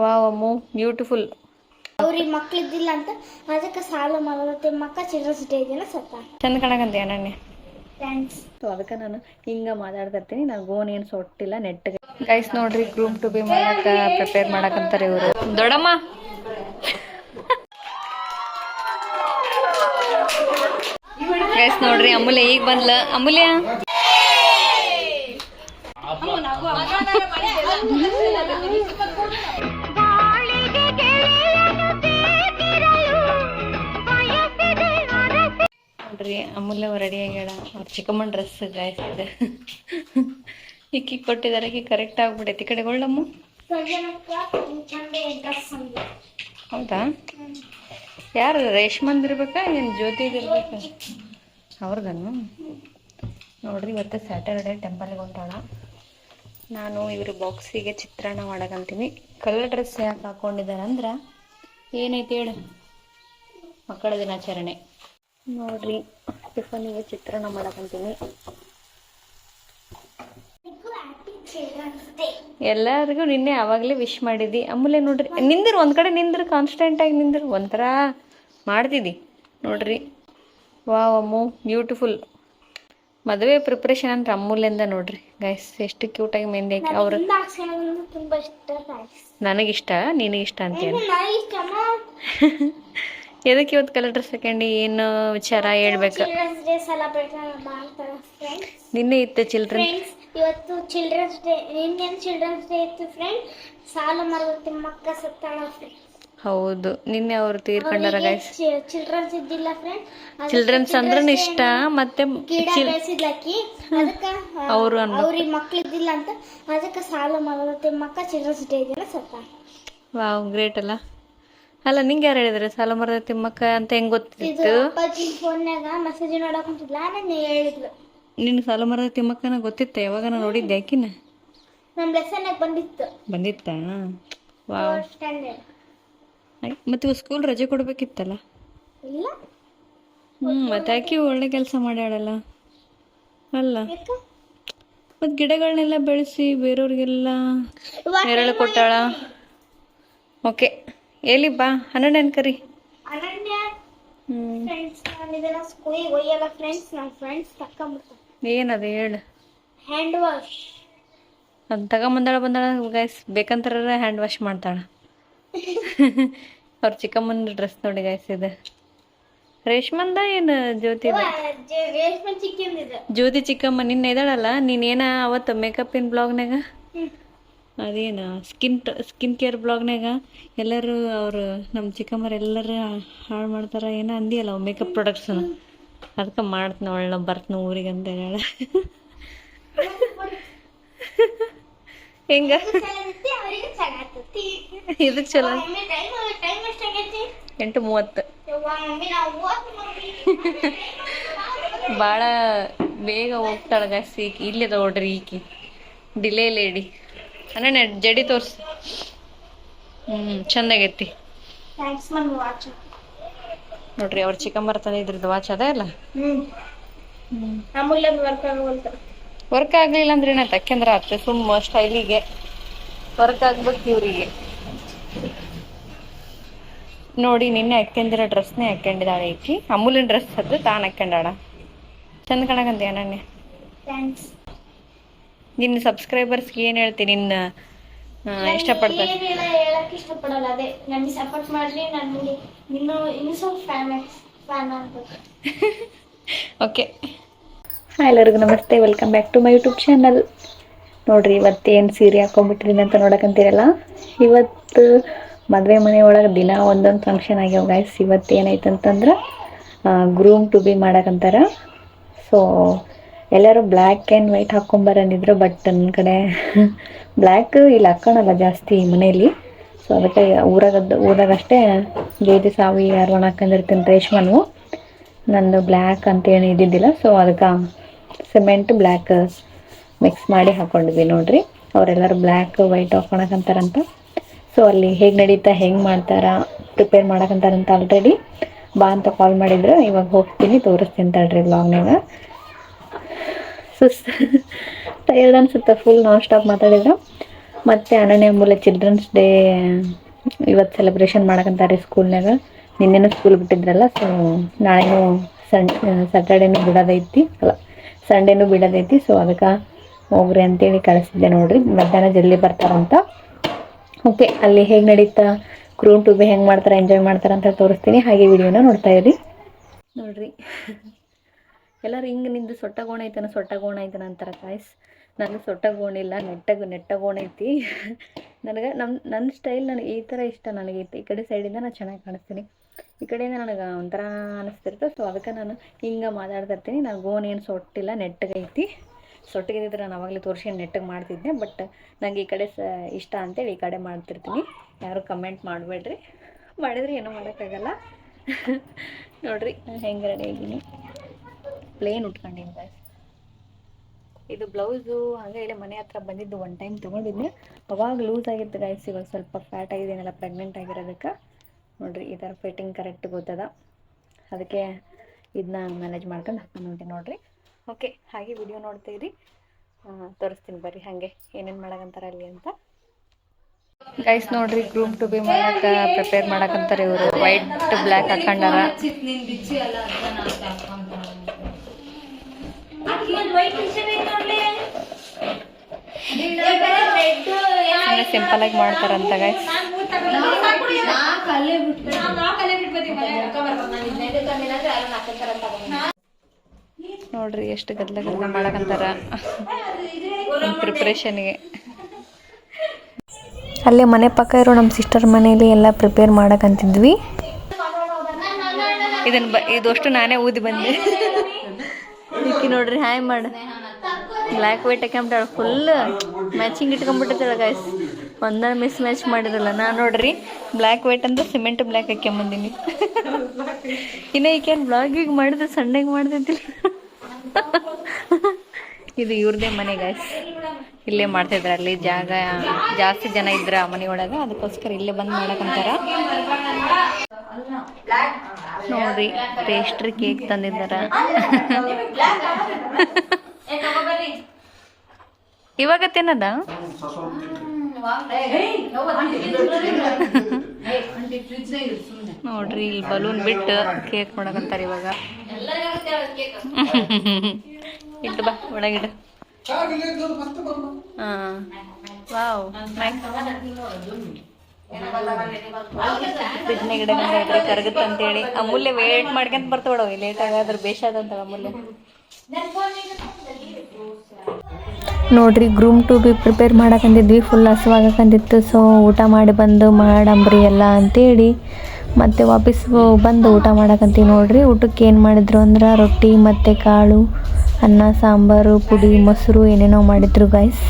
Wow ಅಮ್ಮು beautiful ಅವ್ರಿಗೆ ಮಕ್ಳಿದ್ದಿಲ್ಲ ಅಂತ ಅದಕ್ಕೆ ಸಾಲ ಮಾಡೋದತ್ತೆ ಮಕ್ಕ ಚಿಲ್ಡ್ರನ್ಸ್ ಡೇ ಇದೆಯಲ್ಲ ಸತ್ತ ಚಂದ ಕಾಣಕಂತೀಯ ನಾನೇ ಥ್ಯಾಂಕ್ಸ್ ಸೊ ಅದಕ್ಕೆ ನಾನು ಹಿಂಗೆ ಮಾತಾಡ್ತಿರ್ತೀನಿ. ನಾನು ಗೋನ್ ಏನು ಸೊಟ್ಟಿಲ್ಲ ನೆಟ್ಗೆ. ಗೈಸ್ ನೋಡ್ರಿ ಗ್ರೂಮ್ ಟು ಬಿ ಮಾಡಕ್ಕೆ ಪ್ರಿಪೇರ್ ಮಾಡಕಂತಾರೆ ಇವರು. ದೊಡ್ಡಮ್ಮ. ಗೈಸ್ ನೋಡ್ರಿ ಅಮೂಲ್ಯ ಈಗ ಬಂದ್ಲ. ಅಮೂಲ್ಯ? ನೋಡ್ರಿ, ಅಮೂಲ್ಯ ರೆಡಿ ಆಗ್ಯಾಳ ಅವ್ರ ಚಿಕ್ಕಮ್ಮನ ಡ್ರೆಸ್ ಗಾಯಸ್ ಇದೆ. ಈಕಿ ಕೊಟ್ಟಿದ್ದಾರೆ ಈಗ ಕರೆಕ್ಟ್ ಆಗ್ಬಿಟ್ಟೈತಿ. ಈ ಕಡೆ ಹೌದಾ? ಯಾರು ರೇಷ್ಮಂದ್ ಇರ್ಬೇಕಾ, ಏನು ಜ್ಯೋತಿದ್ ಇರ್ಬೇಕಾ? ಅವ್ರದನ್ನು ನೋಡ್ರಿ, ಇವತ್ತು ಸ್ಯಾಟರ್ಡೆ ಟೆಂಪಲ್ಗೆ ಹೊಂಟಾಳ. ನಾನು ಇವ್ರ ಬಾಕ್ಸಿಗೆ ಚಿತ್ರಾನ್ನ ಮಾಡಕಂತೀನಿ. ಕಲರ್ ಡ್ರೆಸ್ ಯಾಕೆ ಹಾಕ್ಕೊಂಡಿದ್ದಾರೆ ಅಂದ್ರೆ ಏನೈತಿ ಹೇಳು? ಮಕ್ಕಳ ದಿನಾಚರಣೆ. ನೋಡ್ರಿ ಟಿಫನಿಗೆ ಚಿತ್ರಾನ್ನ ಮಾಡಕಂತೀನಿ ಡೇ ಎಲ್ಲರಿಗೂ ನಿನ್ನೆ ಅವಾಗ್ಲೇ ವಿಶ್ ಮಾಡಿದಿ ಅಮೂಲ್ಯ ನೋಡ್ರಿ ನಿಂದಿರು ಒಂದ್ ಕಡೆ ನಿಂದ್ರು ಕಾನ್ಸ್ಟೆಂಟ್ ಆಗಿ ನಿಂದ್ರು. ಒಂಥರ ಮಾಡ್ತಿದಿ ನೋಡ್ರಿ ವಾ ಅಮ್ಮು ಬ್ಯೂಟಿಫುಲ್ ಮದುವೆ ಪ್ರಿಪ್ರೇಷನ್ ಅಂದ್ರೆ ಅಮೂಲ್ಯಂದ ನೋಡ್ರಿ. ಗೈಸ್ ಎಷ್ಟು ಕ್ಯೂಟಾಗಿ ಮೆಹಂದಿ ಹಾಕಿ ಅವ್ರ ನನಗಿಷ್ಟ? ನಿನಗಿಷ್ಟ ಅಂತೇಳಿ ಎದಕ್ಕೆ ಇವತ್ತು ಕಲರ್ ಡ್ರೆಸ್ ಹಾಕೊಂಡು ಏನು ವಿಚಾರ ಹೇಳ್ಬೇಕು? ಚಿಲ್ಡ್ರನ್ಸ್ ಡೇ ಸೆಲೆಬ್ರೇಷನ್ ಮಾಡ್ತಾರೆ ಫ್ರೆಂಡ್ಸ್ ನಿನ್ನೆ ಇತ್ತು ಚಿಲ್ಡ್ರನ್ ಫ್ರೆಂಡ್ಸ್ ಇವತ್ತು ಚಿಲ್ಡ್ರನ್ಸ್ ಡೇ ನಿನ್ನೆ ಚಿಲ್ಡ್ರನ್ಸ್ ಡೇ ಇತ್ತು ಫ್ರೆಂಡ್ ಸಾಲ ಮರದ ತಿಮ್ಮಕ್ಕ ಸತ್ತಾಳ ಫ್ರೆಂಡ್ ಹೌದು ನಿನ್ನೆ ಅವ್ರು ತೀರ್ಕೊಂಡಾರ ಗೈಸ್ ಚಿಲ್ಡ್ರನ್ಸ್ ಇದ್ದಿಲ್ಲ ಫ್ರೆಂಡ್ ಚಿಲ್ಡ್ರನ್ಸ್ ಅಂದ್ರೆ ಇಷ್ಟ ಮತ್ತೆ ಗಿಡ ಚಿಲ್ ಬೆಳೆಸಿದ್ಲಕ್ಕಿ. ಅದಕ್ಕ ಅವ್ರು ಅನ್ಬೇಕು. ಅವ್ರಿಗೆ ಮಕ್ಳಿದ್ದಿಲ್ಲ ಅಂತ ಅದಕ್ಕೆ ಸಾಲ ಮರದ ತಿಮ್ಮಕ್ಕ ಚಿಲ್ಡ್ರನ್ಸ್ ಡೇ ಇದೆಯಲ್ಲ ಸತ್ತ. ವಾವ್ ಗ್ರೇಟ್ ಅಲ್ಲ? ಅಲ್ಲ ನಿಂಗೆ ಯಾರು ಹೇಳಿದ್ರೆ? ಸಾಲ ಮರದ ತಿಮ್ಮಕ್ಕ ಅಂತ ಹೆಂಗ್ ಗೊತ್ತಿತ್ತು? ಮೆಸೇಜ್ ನೋಡಕ್ ಕುಂತಿದ್ಲ? ನಾನು ಹೇಳಿದ್ಲು. ನಿನ್ ಸಾಲ ಮರದ ತಿಮ್ಮಕ್ಕನ ಗೊತ್ತಿತ್ತ? ಯಾವಾಗ ನಾನು ನೋಡಿದ್ದೆ ಯಾಕಿನ ನಮ್ ಲೆಸನ್ ಬಂದಿತ್ತು. ಬಂದಿತ್ತ? ವಾವ್. ಮತ್ತೆ ಸ್ಕೂಲ್ ರಜೆ ಕೊಡ್ಬೇಕಿತ್ತಲ್ಲ? ಇಲ್ಲ. ಹ್ಮ್ ಮತ್ತೆ ಆಕಿ ಒಳ್ಳೆ ಕೆಲಸ ಮಾಡ್ಯಾಳಲ್ಲ. ಅಲ್ಲ. ಮತ್ತೆ ಮತ್ ಗಿಡಗಳನ್ನೆಲ್ಲ ಬೆಳೆಸಿ ಬೇರೆಯವ್ರಿಗೆಲ್ಲ ನೆರಳು ಕೊಟ್ಟಾಳ? ಓಕೆ ಎಲ್ಲಿ ಬಾ ಹನ್ನೆರಡು ಕರಿ. ಏನದ ಹೇಳು. ಹ್ಯಾಂಡ್ ವಾಶ್ ಅದ್ ತಗೊಂಬಂದಾಳ ಬಂದಾಳ ಗಾಯ್ಸ್ ಬೇಕಂತಾರ ಹ್ಯಾಂಡ್ ವಾಶ್ ಮಾಡ್ತಾಳ. ಅವ್ರ ಚಿಕ್ಕಮ್ಮನ ಡ್ರೆಸ್ ನೋಡಿ ಗಾಯ್ಸ್ ಇದು. ರೇಷ್ಮಂದ ಏನು ಜ್ಯೋತಿ ಜ್ಯೋತಿ ಚಿಕ್ಕಮ್ಮ ನಿನ್ನೆ ಇದ್ದಾಳಲ್ಲ ನೀನೇನ ಅವತ್ತು ಮೇಕಪ್ಪಿನ ಬ್ಲಾಗ್ನಾಗ ಅದೇನ ಸ್ಕಿನ್ ಸ್ಕಿನ್ ಕೇರ್ ಬ್ಲಾಗ್ನಾಗ ಎಲ್ಲರೂ ಅವರು ನಮ್ಮ ಚಿಕ್ಕಮ್ಮರು ಎಲ್ಲರೂ ಹಾಳು ಮಾಡ್ತಾರ, ಏನೋ ಅಂದಿಯಲ್ಲ ಮೇಕಪ್ ಪ್ರಾಡಕ್ಟ್ಸನ್ನ ಅದಕ್ಕೆ ಮಾಡ್ತೀನಿ ಒಳ್ಳೆ ಬರ್ತೀನಿ ಊರಿಗೆ ಅಂತ ಹೇಳ. ಹೆಂಗ? ಇದಕ್ಕೆ ಚಲೋ? ಎಂಟು ಮೂವತ್ತು. ಭಾಳ ಬೇಗ ಹೋಗ್ತಾಳ ಜಾಸ್ತಿ ಈಕಿ. ಇಲ್ಲೇ ತಗೊಳ್ರಿ ಈಕಿ. ಡಿಲೇ ಲೇಡಿ ಅಣ್ಣ ಜಡಿ ತೋರ್ಸು. ಹ್ಮ್ ಚಂದಾಗೈತಿ. ಮಮ್ಮಿ ವಾಚ್ ನೋಡ್ರಿ ಅವ್ರ ಚಿಕ್ಕಮ್ಮರ ಬರ್ತಾನೆ ಇದ್ರದ್ ವಾಚ್ ಅದ ಅಮೂಲ್ಯ ವರ್ಕ್ ಆಗ್ಲಿಲ್ಲ ಅಂದ್ರೆ ಏನಾಯ್ತು? ಯಾಕೆಂದ್ರೆ ಆತ ಸುಮ್ಮ ಸ್ಟೈಲಿಗೆ ವರ್ಕ್ ಆಗ್ಬೇಕು ಇವ್ರಿಗೆ. ನೋಡಿ ನಿನ್ನೆ ಹಾಕ್ಯಂದಿರ ಡ್ರೆಸ್ ನೇ ಹಾಕೊಂಡಿದ್ದಾಳೆ ಈಕಿ. ಅಮೂಲಿನ ಡ್ರೆಸ್ ಅದು ತಾನು ಹಾಕೊಂಡಾಳ ಚಂದ ಕಾಣಕಂತೀಯ ನನ್ನೆ ಥ್ಯಾಂಕ್ಸ್ ನಿನ್ನ ಸಬ್ಸ್ಕ್ರೈಬರ್ಸ್ಗೆ ಏನು ಹೇಳ್ತೀನಿ ನಿನ್ನ ಇಷ್ಟಪಡ್ತಾರೆ? ಹೇಳಕ್ ಇಷ್ಟಪಡಲ್ಲ ಅದೇ. ನನಗೆ ಸಪೋರ್ಟ್ ಮಾಡ್ಲಿ ನನಗೆ ಇನ್ನೂ ಇನ್ನೂ ಸ್ವಲ್ಪ ಫ್ಯಾನ್ ಫ್ಯಾನ್ ಆಗ್ಬೇಕು. ಓಕೆ ಹಾಯ್ ಎಲ್ಲರಿಗೂ ನಮಸ್ತೆ. Welcome back to my YouTube channel ನೋಡ್ರಿ ಇವತ್ತೇನು ಸೀರೆ ಹಾಕೊಂಡ್ಬಿಟ್ಟಿದ್ದೀನಿ ಅಂತ ನೋಡಕ್ಕಂತೀರಲ್ಲ ಇವತ್ತು ಮದುವೆ ಮನೆ ಒಳಗೆ ದಿನ ಒಂದೊಂದು ಫಂಕ್ಷನ್ ಆಗ್ಯಾವ ಗಾಯ್ಸ್ ಇವತ್ತು ಏನಾಯ್ತು ಅಂತಂದ್ರೆ ಗ್ರೂಮ್ ಟು ಬಿ ಮಾಡಕಂತಾರ. ಸೊ ಎಲ್ಲರೂ ಬ್ಲ್ಯಾಕ್ ಆ್ಯಂಡ್ ವೈಟ್ ಹಾಕ್ಕೊಂಬರಂದಿದ್ರು ಬಟ್ ನನ್ನ ಕಡೆ ಬ್ಲ್ಯಾಕ್ ಇಲ್ಲಿ ಹಾಕ್ಕೊಳಲ್ಲ ಜಾಸ್ತಿ ಮನೆಯಲ್ಲಿ. ಸೊ ಅದಕ್ಕೆ ಊರಾಗ ಊರಾಗಷ್ಟೇ ಗೇದಿ ಸಾವಿ, ಅರ್ವಣ ಹಾಕೊಂಡಿರ್ತೀನಿ ರೇಷ್ಮನು. ನಂದು ಬ್ಲ್ಯಾಕ್ ಅಂತ ಏನು ಇದ್ದಿದ್ದಿಲ್ಲ ಸೊ ಅದಕ್ಕೆ ಸಿಮೆಂಟ್ ಬ್ಲ್ಯಾಕ್ ಮಿಕ್ಸ್ ಮಾಡಿ ಹಾಕೊಂಡಿದ್ವಿ ನೋಡ್ರಿ. ಅವರೆಲ್ಲರೂ ಬ್ಲ್ಯಾಕ್ ವೈಟ್ ಹಾಕ್ಕೊಳಕಂತಾರಂತ ಸೊ ಅಲ್ಲಿ ಹೇಗೆ ನಡೀತಾ, ಹೆಂಗೆ ಮಾಡ್ತಾರ ಪ್ರಿಪೇರ್ ಮಾಡಕಂತಾರಂತ ಆಲ್ರೆಡಿ ಬಾ ಅಂತ ಕಾಲ್ ಮಾಡಿದ್ರು, ಇವಾಗ ಹೋಗ್ತೀನಿ, ತೋರಿಸ್ತೀನಿ ತಡ್ರಿ ಬ್ಲಾಗ್ನಾಗ ಸುಸ್ ಟಯರ್ಡ್ ಅನ್ಸುತ್ತೆ ಫುಲ್ ನಾನ್ ಸ್ಟಾಪ್ ಮಾತಾಡಿದ್ರು. ಮತ್ತು ಅನನ್ಯ ಮೂಲೆ ಚಿಲ್ಡ್ರನ್ಸ್ ಡೇ ಇವತ್ತು ಸೆಲೆಬ್ರೇಷನ್ ಮಾಡಕಂತಾರೆ ಸ್ಕೂಲ್ನಾಗ ನಿನ್ನೆನೂ ಸ್ಕೂಲ್ ಬಿಟ್ಟಿದ್ರಲ್ಲ ಸೊ ನಾಳೆನೂ ಸಣ್ ಸ್ಯಾಟರ್ಡೇನೂ ಬಿಡೋದೈತಿ, ಅಲ್ಲ ಸಂಡೇನೂ ಬಿಡೋದೈತಿ ಸೊ ಅದಕ್ಕೆ ಹೋಗ್ರಿ ಅಂತೇಳಿ ಕಳಿಸಿದ್ದೆ ನೋಡ್ರಿ, ಮಧ್ಯಾಹ್ನ ಜಲ್ದಿ ಬರ್ತಾರಂತ. ಓಕೆ ಅಲ್ಲಿ ಹೇಗೆ ನಡೀತಾ? ಕ್ರೂನ್ ಟೂಬಿ ಹೆಂಗೆ ಮಾಡ್ತಾರೆ ಎಂಜಾಯ್ ಮಾಡ್ತಾರೆ ಅಂತ ತೋರಿಸ್ತೀನಿ, ಹಾಗೆ ವಿಡಿಯೋನ ನೋಡ್ತಾ ಇರಿ. ನೋಡ್ರಿ. ಎಲ್ಲರೂ ಹಿಂಗೆ ನಿಂದು ಸೊಟ್ಟ ಗೋಣ ಐತನ ಸೊಟ್ಟ ಗೋಣ ಐತನ ಅಂತಾರೆ ಕಾಯ್ಸ್ ನನಗೆ ಸೊಟ್ಟ ಗೋಣಿಲ್ಲ ನೆಟ್ಟಗೆ ನೆಟ್ಟ ಗೋಣ ಐತಿ. ನನಗೆ ನಮ್ಮ ನನ್ನ ಸ್ಟೈಲ್ ನನಗೆ ಈ ಥರ ಇಷ್ಟ ನನಗೆ ಈ ಕಡೆ ಸೈಡಿಂದ ನಾನು ಚೆನ್ನಾಗಿ ಕಾಣಿಸ್ತೀನಿ. ಈ ಕಡೆಯಿಂದ ನನಗೆ ಒಂಥರ ಅನಿಸ್ತಿರುತ್ತೆ. ಸೊ ಅದಕ್ಕೆ ನಾನು ಹಿಂಗೆ ಮಾತಾಡ್ತಾ ಇರ್ತೀನಿ. ನಾನು ಗೋಣೇನು ಏನು ಸೊಟ್ಟಿಲ್ಲ, ನೆಟ್ಟಗೆ ಐತಿ. ಸೊಟ್ಟಿಗಿದ್ರೆ ನಾನು ಅವಾಗಲೇ ತೋರಿಸಿ ನೆಟ್ಟಗೆ ಮಾಡ್ತಿದ್ದೆ. ಬಟ್ ನನಗೆ ಈ ಕಡೆ ಸ, ಇಷ್ಟ ಅಂತೇಳಿ ಈ ಕಡೆ ಮಾಡ್ತಿರ್ತೀನಿ. ಯಾರು ಕಮೆಂಟ್ ಮಾಡಬೇಡ್ರಿ. ಮಾಡಿದ್ರೆ ಏನೂ ಮಾಡೋಕ್ಕಾಗಲ್ಲ. ನೋಡ್ರಿ, ನಾನು ಹೆಂಗೆ ರೆಡಿ ಆಗಿದ್ದೀನಿ. ಪ್ಲೇನ್ ಉಟ್ಕೊಂಡಿನಿ ಗೈಸ್ ಇದು ಬ್ಲೌಸು ಹಂಗೆ ಹೇಳಿ ಮನೆ ಹತ್ರ ಬಂದಿದ್ದು ಒನ್ ಟೈಮ್ ತೊಗೊಂಡಿದ್ದೆ. ಅವಾಗ ಲೂಸ್ ಆಗಿತ್ತು ಗೈಸ್ ಇವಾಗ ಸ್ವಲ್ಪ ಫ್ಯಾಟ್ ಆಗಿದ್ದೀನಲ್ಲ ಪ್ರೆಗ್ನೆಂಟ್ ಆಗಿರೋದಕ್ಕೆ. ನೋಡ್ರಿ ಈ ಥರ ಫಿಟ್ಟಿಂಗ್ ಕರೆಕ್ಟ್ ಗೊತ್ತದ? ಅದಕ್ಕೆ ಇದನ್ನ ಮ್ಯಾನೇಜ್ ಮಾಡ್ಕೊಂಡು ಹಾಕೊಂಡು ನೋಡ್ರಿ ಓಕೆ ಹಾಗೆ ವಿಡಿಯೋ ನೋಡ್ತೀರಿ ತೋರಿಸ್ತೀನಿ ಬರ್ರಿ ಹಾಗೆ. ಏನೇನು ಮಾಡಕಂತಾರ ಅಲ್ಲಿ ಅಂತ. ಗೈಸ್ ನೋಡ್ರಿ ಗ್ರೂಮ್ ಟು ಬಿ ಮಾಡಕ ಪ್ರಿಪೇರ್ ಮಾಡಕಂತಾರೆ ಇವರು. White black ಹಾಕೊಂಡಾರ. ಸಿಂಪಲ್ ಆಗಿ ಮಾಡ್ತಾರಂತ ಗೈಸ್ ನೋಡ್ರಿ ಎಷ್ಟು ಗದ್ಲ ಗದ್ಲ ಮಾಡಕಂತಾರ ಪ್ರಿಪ್ರೇಷನ್ಗೆ ಅಲ್ಲೇ ಮನೆ ಪಕ್ಕ ಇರೋ ನಮ್ಮ ಸಿಸ್ಟರ್ ಮನೇಲಿ ಎಲ್ಲ ಪ್ರಿಪೇರ್ ಮಾಡಕಂತಿದ್ವಿ ಇದನ್ನ ಬ ಇದಷ್ಟು ನಾನೇ ಊದಿ ಬಂದೆ. ಇಕ್ಕಿ ನೋಡ್ರಿ ಹಾಯ್ ಮಾಡ. ಬ್ಲ್ಯಾಕ್ ವೈಟ್ ಹಾಕೊಂಬಿಟ್ಟಾಳ ಫುಲ್ ಮ್ಯಾಚಿಂಗ್ ಇಟ್ಕೊಂಡ್ಬಿಟ್ಟಿದ್ದಾಳ ಗಾಯ್ಸ್ ಒಂದರ ಮಿಸ್ ಮ್ಯಾಚ್ ಮಾಡಿರಲ್ಲ. ನಾ ನೋಡ್ರಿ ಬ್ಲ್ಯಾಕ್ ವೈಟ್ ಅಂತ ಸಿಮೆಂಟ್ ಬ್ಲ್ಯಾಕ್ ಹಾಕ್ಯಂಬಂದಿನಿ. ಇನ್ನ ಈಕೇನು ಬ್ಲಾಗಿಗೆ ಮಾಡಿದ್ರೆ ಸಣ್ಣಗೆ ಮಾಡ್ತಿದ್ದಿಲ್ಲ. ಇದು ಇವ್ರದೇ ಮನೆ ಗಾಯ್ಸ್ ಇಲ್ಲೇ ಮಾಡ್ತಿದ್ರ. ಅಲ್ಲಿ ಜಾಗ, ಜಾಸ್ತಿ ಜನ ಇದ್ರ ಆ ಮನೆ ಒಳಗೆ. ಅದಕ್ಕೋಸ್ಕರ ಇಲ್ಲೇ ಬಂದ್ ಮಾಡಕಂತಾರ ನೋಡ್ರಿ ಪೇಸ್ಟ್ರಿ ಕೇಕ್ ತಂದಿದ್ದಾರ. ಇವಾಗ ತಿನ್ನದ? ನೋಡ್ರಿ ಇಲ್ಲಿ ಬಲೂನ್ ಬಿಟ್ಟು ಕೇಕ್ ಮಾಡಕಂತಾರ ಇವಾಗ. ಇಟ್ಟು ಬಾ ಒಳಗಿಡು. ಹಾ. ವಾವ್ ಇಡಕಂತ ಅಂತ ಅಂತೇಳಿ ಅಮೂಲ್ಯ ವೇಟ್ ಮಾಡ್ಕೊಂತ ಬರ್ತಾವಳ ಲೇಟ್ ಆಗಾದ್ರೆ ಬೇಷಾದಂತ ಅಮೂಲ್ಯ. ನೋಡ್ರಿ ಗ್ರೂಮ್ ಟು ಬಿ ಪ್ರಿಪೇರ್ ಮಾಡಕಂದಿದ್ವಿ ಫುಲ್ ಹಸುವಾಗಕಂದಿತ್ತು. ಸೊ ಊಟ ಮಾಡಿ ಬಂದು ಮಾಡಂಬ್ರಿ ಎಲ್ಲ ಅಂತೇಳಿ ಮತ್ತೆ ವಾಪಸ್ ಬಂದು ಊಟ ಮಾಡಕಂತೀವಿ ನೋಡ್ರಿ. ಊಟಕ್ಕೆ ಏನು ಮಾಡಿದ್ರು ಅಂದ್ರೆ ರೊಟ್ಟಿ ಮತ್ತೆ ಕಾಳು ಅನ್ನ ಸಾಂಬಾರು ಪುಡಿ ಮೊಸರು ಏನೇನೋ ಮಾಡಿದ್ರು ಗಾಯ್ಸ್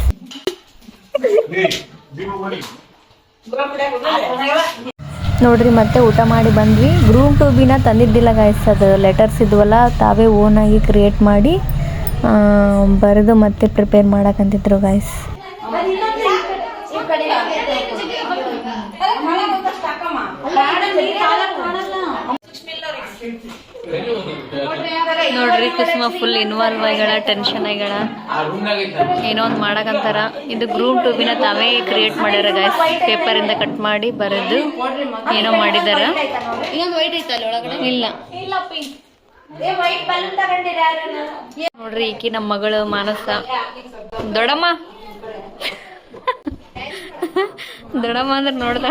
ನೋಡ್ರಿ, ಮತ್ತೆ ಊಟ ಮಾಡಿ ಬಂದ್ವಿ. ಗ್ರೂಮ್ ಟೂಬಿನ ತಂದಿದ್ದಿಲ್ಲ ಗಾಯ್ಸ್ ಅದು ಲೆಟರ್ಸ್ ಇದ್ವಲ್ಲ, ತಾವೇ ಓನಾಗಿ ಕ್ರಿಯೇಟ್ ಮಾಡಿ ಬರೆದು ಮತ್ತೆ ಪ್ರಿಪೇರ್ ಮಾಡಕಂತಿದ್ರು ಗಾಯ್ಸ್ ನೋಡ್ರಿ ಕುಸುಮ ಫುಲ್ ಇನ್ವಾಲ್ವ್ ಆಗ್ಯಾಳ ಟೆನ್ಷನ್ ಆಗ್ಯಾಳ ಏನೋ ಒಂದು ಮಾಡಕಂತಾರ. ಇದು ಗ್ರೂಪ್ ಟೂಬಿನ ತಾವೇ ಕ್ರಿಯೇಟ್ ಮಾಡ್ಯಾರ ಗಾಯ್ಸ್ ಪೇಪರ್ ಇಂದ ಕಟ್ ಮಾಡಿ ಬರೆದು ಏನೋ ಮಾಡಿದಾರ. ಇಲ್ಲ. ನೋಡ್ರಿ ಈಕಿ ನಮ್ಮ ಮಗಳು ಮಾನಸ. ದೊಡಮ್ಮ ದೊಡಮ್ಮ ಅಂದ್ರೆ ನೋಡ್ದ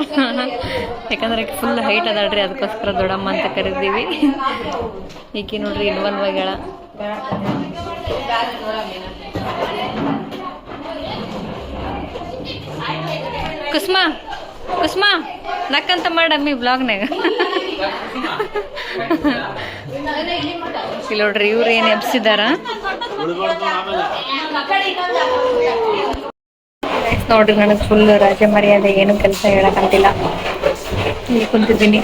ಯಾಕಂದ್ರೆ ಫುಲ್ ಹೈಟ್ ಅದಾಳ್ರಿ ಅದಕ್ಕೋಸ್ಕರ ದೊಡಮ್ಮ ಅಂತ ಕರಿತೀವಿ. ಈಕಿ ನೋಡ್ರಿ ಇನ್ವಾಲ್ವ್ ಆಗ್ಯಾಳ ಕುಸ್ಮಾ ಕುಸ್ಮಾ, ನಕ್ಕಂತ ಮಾಡಮ್ಮಿ ಬ್ಲಾಗ್ನಾಗ ಇಲ್ಲಿ ನೋಡ್ರಿ ಇವ್ರು ಏನು ಎಬ್ಸಿದಾರ? ನೋಡ್ರಿ ನನಗೆ ಫುಲ್ ರಜೆ ಮರ್ಯಾದೆ, ಏನು ಕೆಲಸ ಹೇಳಕ್ಕಂತಿಲ್ಲ ಇಲ್ಲಿ ಕುಂತಿದ್ದೀನಿ.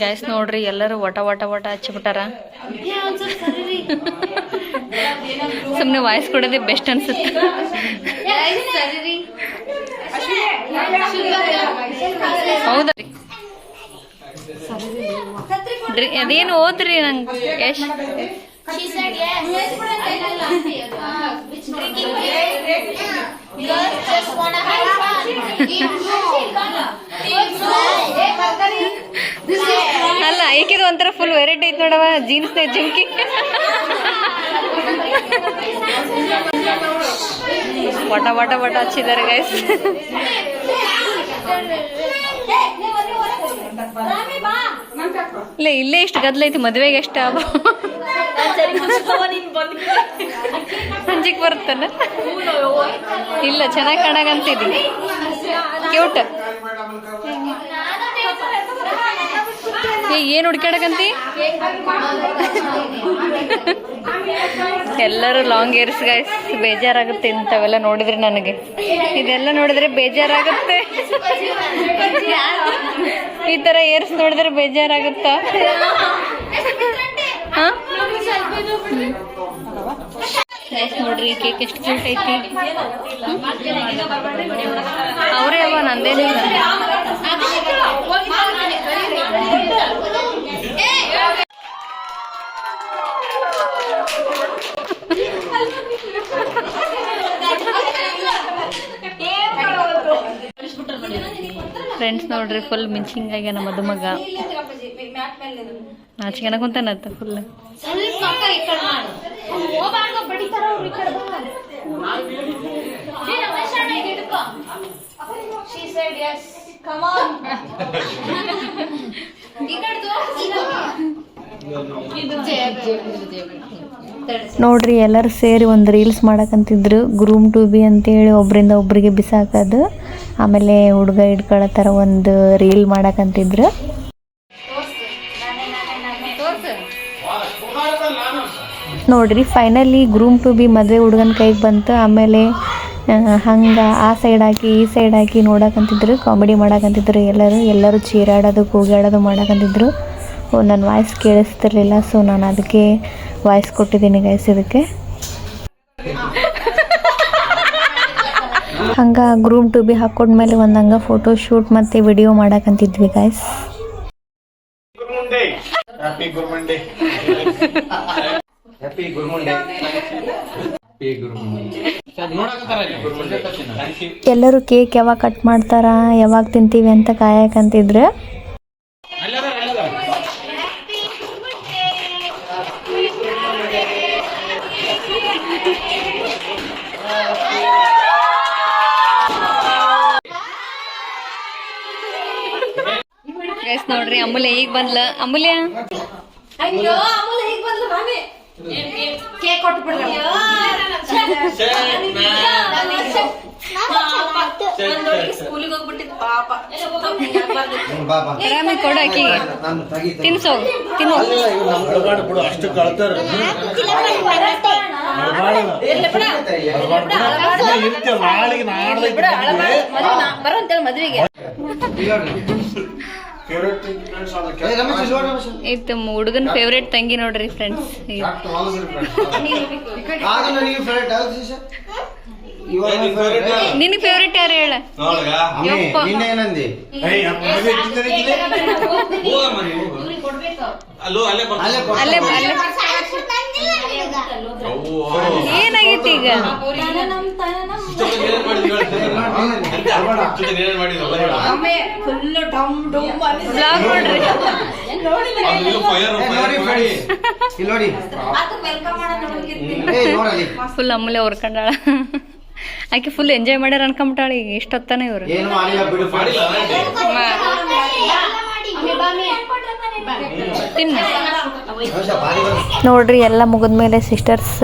ಗ್ಯಾಸ್ ನೋಡ್ರಿ, ಎಲ್ಲರೂ ಒಟ ಒಟ ಒಟ ಹಚ್ಚಿಬಿಟ್ಟಾರ ಸುಮ್ಮನೆ ವಾಯ್ಸ್ ಕೊಡೋದೆ ಬೆಸ್ಟ್ ಅನ್ಸುತ್ತೆ. ಹೌದಾ? ರೀ ಅದೇನು ಓದ್ರಿ ನಂಗೆ ಎಷ್ಟು She said yes. Girls just wanna have fun. ಅಲ್ಲ ಈಕಿದು ಒಂಥರ ಫುಲ್ ವೆರೈಟಿ ಐತಿ ನೋಡವ ಜೀನ್ಸ್ ಜುಮ್ಕಿ. ವಟ ವಟ ವಟ ಹಚ್ಚಿದ್ದಾರೆ ಗೈಸ್ ಇಲ್ಲ ಇಲ್ಲೇ ಇಷ್ಟು ಗದ್ಲೈತಿ ಮದ್ವೆಗೆ ಎಷ್ಟು ಸಂಜೆಗೆ ಬರುತ್ತಲ್ಲ ಇಲ್ಲ, ಚೆನ್ನಾಗಿ ಕಾಣಾಗಂತಿದ್ವಿ. ಕ್ಯೂಟ್ ಏನು ಹುಡ್ಕಾಡಕಂತಿ ಎಲ್ಲರೂ ಲಾಂಗ್ ಏರ್ಸ್ ಗೈಸ್ ಬೇಜಾರಾಗುತ್ತೆ ಇಂಥವೆಲ್ಲ ನೋಡಿದ್ರೆ ನನಗೆ. ಇದೆಲ್ಲ ನೋಡಿದ್ರೆ ಬೇಜಾರಾಗುತ್ತೆ. ಈ ಥರ ಏರ್ಸ್ ನೋಡಿದ್ರೆ ಬೇಜಾರಾಗುತ್ತಾ? ನೋಡ್ರಿ ಕೇಕ್ ಎಷ್ಟು ಕ್ಯೂಟ್ ಐತಿ. ಅವರೇ ಅವ ನಂದೇನಿಲ್ಲ. ಫ್ರೆಂಡ್ಸ್ ನೋಡ್ರಿ ಫುಲ್ ಮಿಂಚಿಂಗ್ ಆಗ್ಯಾನ ಮದುಮಗ. ನಾಚಿಕೆನ ಕುಂತಾನತ್ತ ಫುಲ್ ನೋಡ್ರಿ, ಎಲ್ಲರೂ ಸೇರಿ ಒಂದು ರೀಲ್ಸ್ ಮಾಡಕಂತಿದ್ರು. ಗ್ರೂಮ್ ಟು ಬಿ ಅಂತೇಳಿ ಒಬ್ಬರಿಂದ ಒಬ್ಬರಿಗೆ ಬಿಸಾಕೋದು. ಆಮೇಲೆ ಹುಡುಗ ಹಿಡ್ಕೊಳ್ಳೋ ಥರ ಒಂದು ರೀಲ್ ಮಾಡಕಂತಿದ್ರು ನೋಡ್ರಿ ಫೈನಲಿ ಗ್ರೂಮ್ ಟು ಬಿ ಮದುವೆ ಹುಡುಗನ ಕೈಗೆ ಬಂತು. ಆಮೇಲೆ ಹಂಗೆ ಆ ಸೈಡ್ ಹಾಕಿ, ಈ ಸೈಡ್ ಹಾಕಿ ನೋಡಕಂತಿದ್ರು ಕಾಮಿಡಿ ಮಾಡಕಂತಿದ್ರು ಎಲ್ಲರೂ. ಎಲ್ಲರೂ ಚೀರಾಡೋದು, ಕೂಗಾಡೋದು ಮಾಡಕಂತಿದ್ರು ನನ್ನ ವಾಯ್ಸ್ ಕೇಳಿಸ್ತಿರ್ಲಿಲ್ಲ ಸೊ ನಾನು ಅದಕ್ಕೆ ವಾಯ್ಸ್ ಕೊಟ್ಟಿದ್ದೀನಿ ಗೈಸ್ ಇದಕ್ಕೆ. ಹಂಗ ಗ್ರೂಮ್ ಟು ಬಿ ಹಾಕೊಂಡ್ಮೇಲೆ ಮೇಲೆ ಹಂಗ ಫೋಟೋ ಶೂಟ್ ಮತ್ತೆ ವಿಡಿಯೋ ಮಾಡಕಂತಿದ್ವಿ ಗೈಸ್ ಗುರುಮುಂಡೆ ಹ್ಯಾಪಿ ಗುರುಮುಂಡೆ ಗುರುಮುಂಡೆ ಎಲ್ಲರೂ ಕೇಕ್ ಯಾವಾಗ ಕಟ್ ಮಾಡ್ತಾರ ಯಾವಾಗ ತಿಂತೀವಿ ಅಂತ ಕಾಯಕಂತಿದ್ರು ನೋಡ್ರಿ ಅಮೂಲ್ಯ ಈಗ ಬಂದ್ಲ ಅಮೂಲ್ಯ ಅಯ್ಯೋ ಅಮೂಲ್ ಈಗ ಬಂದ್ಲು ಮಾಮಿ. ಕೇಕ್ ಕೊಟ್ಟು ಬಿಡ್ರಿ ಸ್ಕೂಲಿಗೆ ಹೋಗ್ಬಿಟ್ಟಿದ್ ಪಾಪ ಬಾಬಾ ಆರಾಮಿ ಕೊಡು ಆಕಿಗೆ ನಾನು ತೆಗಿತೀನಿ ತಿನ್ಸೋ ತಿನ್ನೋ ಅಷ್ಟು ಕಳ್ತಾರ ಬರೋ ಅಂತೇಳಿ ಮದ್ವೆಗೆ ಇದು ಹುಡುಗನ ಫೇವ್ರೇಟ್ ತಂಗಿ ನೋಡ್ರಿ ಫ್ರೆಂಡ್ಸ್ ನಿನ್ ಫೇವ್ರೇಟ್ ಯಾರು ಹೇಳ ಯಪ್ಪ. ನಿನ್ನೇನಂದಿ ಏನಾಗಿತ್ತು ಈಗ ಫುಲ್ ಡಮ್ ಡಮ್ ಬ್ಲಾಗ್ ನೋಡ್ರಿ ನೋಡಿ ಇಲ್ಲಿ ನೋಡಿ ವೆಲ್ಕಮ್ ಮಾಡೋದು ಏ ನೋಡಲ್ಲಿ ಫುಲ್ ಅಮೂಲ್ಯ ಹೊರ್ಕೊಂಡಾಳ ಆಕೆ ಫುಲ್ ಎಂಜಾಯ್ ಮಾಡ್ಯಾರ ಅನ್ಕೊಂಬಿಟ್ಟಾಳೆ ಈಗ ಇಷ್ಟೊತ್ತಾನೆ ಇವರು? ತಿನ್ನ. ನೋಡ್ರಿ ಎಲ್ಲ ಮುಗಿದ್ಮೇಲೆ ಸಿಸ್ಟರ್ಸ್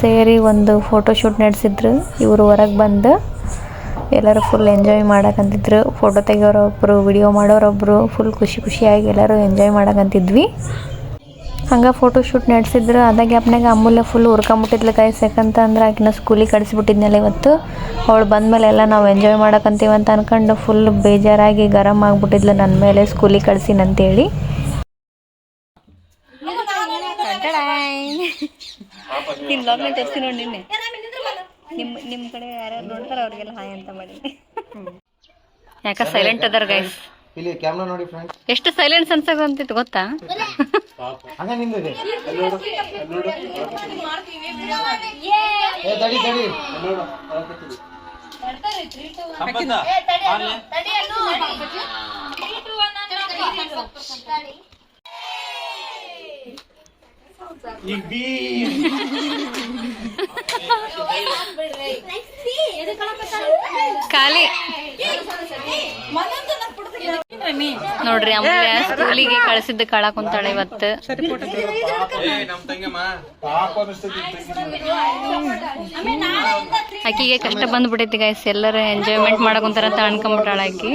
ಸೇರಿ ಒಂದು ಫೋಟೋ ಶೂಟ್ ನಡೆಸಿದ್ರು. ಇವರು ಹೊರಗೆ ಬಂದು ಎಲ್ಲರೂ ಫುಲ್ ಎಂಜಾಯ್ ಮಾಡಕಂತಿದ್ರು. ಫೋಟೋ ತೆಗಿಯೋರೊಬ್ಬರು ವಿಡಿಯೋ ಮಾಡೋರೊಬ್ಬರು ಫುಲ್ ಖುಷಿ ಖುಷಿಯಾಗಿ ಎಲ್ಲರೂ ಎಂಜಾಯ್ ಮಾಡಕಂತಿದ್ವಿ. ಹಂಗೆ ಫೋಟೋ ಶೂಟ್ ನಡೆಸಿದ್ರು ಅದ ಗ್ಯಾಪ್ನಾಗ ಅಮೂಲ್ಯ ಫುಲ್ ಹುರ್ಕೊಂಬಿಟ್ಟಿದ್ಲು ಗೈಸ್ ಯಾಕಂತಂದ್ರೆ ಆಕಿನ ಸ್ಕೂಲಿಗೆ ಕಳಿಸ್ಬಿಟ್ಟಿದ್ನಲ್ಲ ಇವತ್ತು. ಅವಳು ಬಂದಮೇಲೆ ಎಲ್ಲ ನಾವು ಎಂಜಾಯ್ ಮಾಡಕಂತೀವಿ ಅಂತ ಅನ್ಕೊಂಡು ಫುಲ್ ಬೇಜಾರಾಗಿ ಗರಂ ಆಗಿಬಿಟ್ಟಿದ್ಲು ನನ್ನ ಮೇಲೆ ಸ್ಕೂಲಿಗೆ ಕಳಿಸಿನಂತೇಳಿ ನಿಮ್ಮ ಬ್ಲಾಗ್ನ ತೋರಿಸಿ ನೋಡಿ ನಿನ್ನೆ. ನಿಮ್ಮ ನಿಮ್ಮ ಕಡೆ ಯಾರ್ಯಾರು ನೋಡ್ತಾರ ಅವ್ರಿಗೆಲ್ಲ ಹಾಯ್ ಅಂತ ಮಾಡಿ. ಯಾಕ ಸೈಲೆಂಟ್ ಅದಾರ ಗೈಸ್ ಇಲ್ಲಿ ಕ್ಯಾಮ್ರಾ ನೋಡಿ ಫ್ರೆಂಡ್ಸ್ ಎಷ್ಟು ಸೈಲೆನ್ಸ್ ಅನ್ಸಕಂತಿತ್ತು ಗೊತ್ತಾ? ಹಂಗ ನಿಂದಿದೆ. ತಡಿ. ಖಾಲಿ. ನೋಡ್ರಿ ಅಮೂಲ್ಯ ಸ್ಕೂಲಿಗೆ ಕಳಿಸಿದ್ದು ಕಳ ಕುಂತಾಳೆ ಇವತ್ತು. ಆಕಿಗೆ ಕಷ್ಟ ಬಂದ್ಬಿಟ್ಟೈತಿ ಗೈಸ್ ಎಲ್ಲರೂ ಎಂಜಾಯ್ಮೆಂಟ್ ಮಾಡಕುಂತಾರ ಅಂತ ಅನ್ಕೊಂಬಿಟ್ಟಾಳ ಆಕಿ.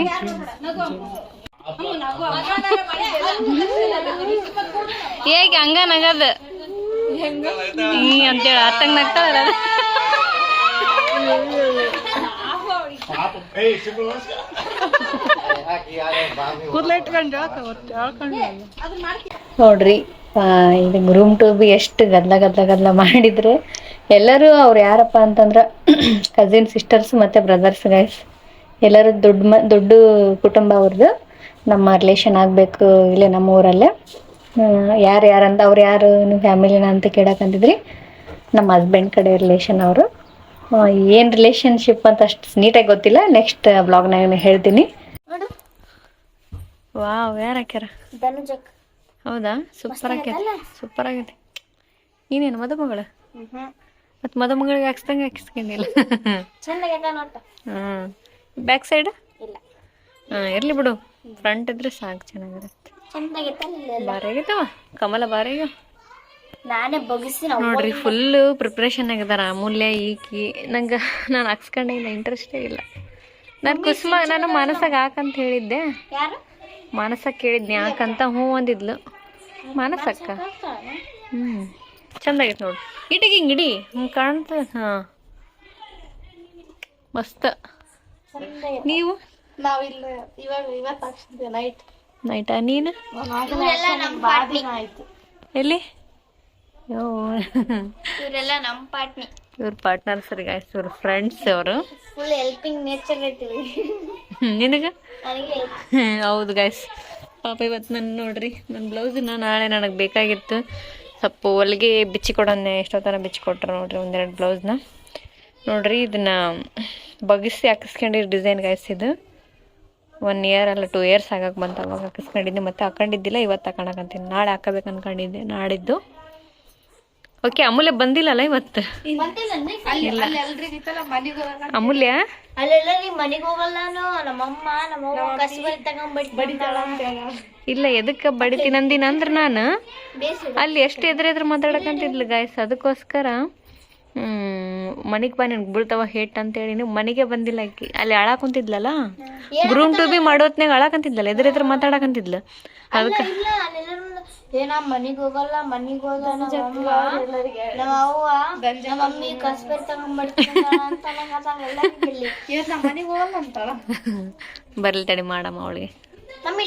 ಹೇಗೆ ಹಂಗ ನಗದ ಅಂತೇಳಿ ಅತ್ತಂಗ್ ಬಾವಿ ನೋಡ್ರಿ ಇದು ರೂಮ್ ಟು ಬಿ ಎಷ್ಟು ಗದ್ಲ ಗದ್ಲ ಗದ್ಲ ಮಾಡಿದ್ರೆ ಎಲ್ಲರೂ ಅವ್ರು ಯಾರಪ್ಪ ಅಂತಂದ್ರ ಕಸಿನ್ ಸಿಸ್ಟರ್ಸ್ ಮತ್ತೆ ಬ್ರದರ್ಸ್ ಗೈಸ್ ಎಲ್ಲರೂ ದೊಡ್ಡ ಮ ದೊಡ್ಡ ಕುಟುಂಬ ಅವ್ರದ್ದು ನಮ್ಮ ರಿಲೇಷನ್ ಆಗಬೇಕು ಇಲ್ಲೇ ನಮ್ಮ ಊರಲ್ಲೇ ಯಾರು ಯಾರಂತ ಅವ್ರು ಯಾರು ನಿಮ್ಮ ಫ್ಯಾಮಿಲಿನ ಅಂತ ಕೇಳಕ್ಕಂತಿದ್ರಿ ನಮ್ಮ ಹಸ್ಬೆಂಡ್ ಕಡೆ ರಿಲೇಷನ್ ಅವರು. ಏನು ರಿಲೇಷನ್ಶಿಪ್ ಅಂತ ಅಷ್ಟು ನೀಟಾಗಿ ಗೊತ್ತಿಲ್ಲ. ನೆಕ್ಸ್ಟ್ ಬ್ಲಾಗ್ನಾಗ ಹೇಳ್ತೀನಿ. ವಾವ್ ಯಾರು ಹಾಕ್ಯಾರ? ಹೌದಾ? ಸೂಪರ್ ಹಾಕ್ಯಾರ ಸೂಪರ್ ಆಗೈತೆ. ನೀನೇನು ಮದುಮಗಳ? ಮತ್ತು ಮದುಮಗಳಿಗೆ ಹಾಕ್ಸ್ದಂಗೆ ಹಾಕಿಸ್ಕೊಂಡಿಲ್ಲ. ಹ್ಞೂ ಬ್ಯಾಕ್ ಸೈಡ್ ಇಲ್ಲ. ಹಾಂ ಇರಲಿ ಬಿಡು. ಫ್ರಂಟ್ ಇದ್ರೆ ಸಾಕು ಚೆನ್ನಾಗಿರುತ್ತೆ. ಕಮಲ ಬಾರಿ ಆಗ್ಯಾವ. ನಾನೇ ನೋಡ್ರಿ ಫುಲ್ಲು ಪ್ರಿಪ್ರೇಷನ್ ಆಗಿದಾರ. ಅಮೂಲ್ಯ ಈಕಿ. ನಂಗೆ ನಾನು ಹಾಕ್ಸ್ಕೊಂಡಿಲ್ಲ ಇಂಟ್ರೆಸ್ಟೇ ಇಲ್ಲ. ನಾನು ಕುಸುಮ ನಾನು ಮನಸ್ಸಾಗ ಹಾಕಂತ ಹೇಳಿದ್ದೆ. ಯಾರು? ಮಾನಸ ಕೇಳಿದ್ನಿ ಯಾಕಂತ ಹ್ಞೂ ಅಂದಿದ್ಲು. ಮಾನಸಕ್ಕ? ಹ್ಞೂ ಚಂದ ಆಗೈತೆ ನೋಡಿ. ಇಟಿಗೆ ಹಿಂಗೆ ಇಡಿ ಹ್ಞೂ ಕಾಣ್ತ ಹಾಂ. ಮಸ್ತ. ನೀವು? ನಾವಿಲ್ಲ ಇವಾಗ ಇವತ್ತು ಹಾಕ್ಸಿದ್ದೆ ನೈಟ್ ನೈಟಾ? ನೀನು? ಎಲ್ಲಿ? ಇವರೆಲ್ಲ ನಮ್ಮ ಪಾಟ್ನಿ. ಇವ್ರ ಪಾರ್ಟ್ನರ್ಸ್ ಗಾಯ್ಸ್ ಇವ್ರ ಫ್ರೆಂಡ್ಸ್ ಅವರು. ಫುಲ್ ಹೆಲ್ಪಿಂಗ್ ನೇಚರ್ ಐತಿವಿ ನಿನಗೆ? ಹೌದು ಗಾಯ್ಸ್ ಪಾಪ ಇವತ್ತು ನಾನು ನೋಡ್ರಿ ನನ್ನ ಇನ್ನ ನಾಳೆ ನನಗೆ ಬೇಕಾಗಿತ್ತು. ಸ್ವಲ್ಪ ಹೊಲಿಗೆ ಬಿಚ್ಚಿ ಕೊಡೋಣ ಎಷ್ಟೋ ಥರ ಬಿಚ್ಚಿ ಕೊಟ್ರು ನೋಡ್ರಿ ಒಂದೆರಡು ಬ್ಲೌಸ್ನ ನೋಡ್ರಿ ಇದನ್ನ ಬಗಿಸಿ ಹಾಕಿಸ್ಕೊಂಡಿರೋ ಡಿಸೈನ್ ಗಾಯ್ಸ್ ಇದು. ಒನ್ ಇಯರ್ ಅಲ್ಲ ಟೂ ಇಯರ್ಸ್ ಆಗಕ್ಕೆ ಬಂತು ಅವಾಗ ಹಾಕಿಸ್ಕೊಂಡಿದ್ದೆ ಮತ್ತೆ ಹಾಕೊಂಡಿದ್ದಿಲ್ಲ ಇವತ್ತು ಹಾಕೊಳಕಂತೀನಿ ನಾಳೆ ಹಾಕಬೇಕು ಅನ್ಕೊಂಡಿದ್ದೆ ನಾಡಿದ್ದು. ಓಕೆ ಅಮೂಲ್ಯ ಬಂದಿಲ್ಲಲ್ಲ ಇವತ್ತು? ಅಮೂಲ್ಯ? ಇಲ್ಲ ಎದಕ್ಕೆ ಬಡಿತೀನಂದಿನ ಅಂದ್ರೆ ನಾನು ಅಲ್ಲಿ ಎಷ್ಟು ಎದುರೆದ್ರೆ ಎದುರು ಮಾತಾಡಕಂತಿದ್ಲು ಗಾಯ್ಸ್ ಅದಕ್ಕೋಸ್ಕರ. ಮನೆಗೆ ಬಾ ನಿನ್ಗೆ ಬೀಳ್ತಾವ ಹೇಟ್ ಅಂತೇಳಿ. ನೀವು ಮನೆಗೆ ಬಂದಿಲ್ಲ ಆಕಿ. ಅಲ್ಲಿ ಅಳಾಕ್ ಕುಂತಿದ್ಲಲ್ಲ ಗ್ರೂಮ್ ಟು ಬಿ ಮಾಡೋತ್ನಾಗ ಅಳಾಕಂತಿದ್ಲಲ್ಲ ಎದುರು ಎದ್ರ ಮಾತಾಡಕಂತಿದ್ಲು ಅದಕ್ಕೆ ಏನ ಮನಿಗೆ ಹೋಗಲ್ಲ ಮನಿಗ್ ಹೋಗಲ್ಲ ನಮ್ಮ ಅವ್ವ. ನಮ್ಮ ಮಮ್ಮಿ ಕಸಬರಿ ಹೋಗಲ್ಲ ಅಂತಾಳ? ಬರ್ಲಿ ತಡಿ ಮಾಡಮ್ಮ ಅವಳಿಗೆ. ಮಮ್ಮಿ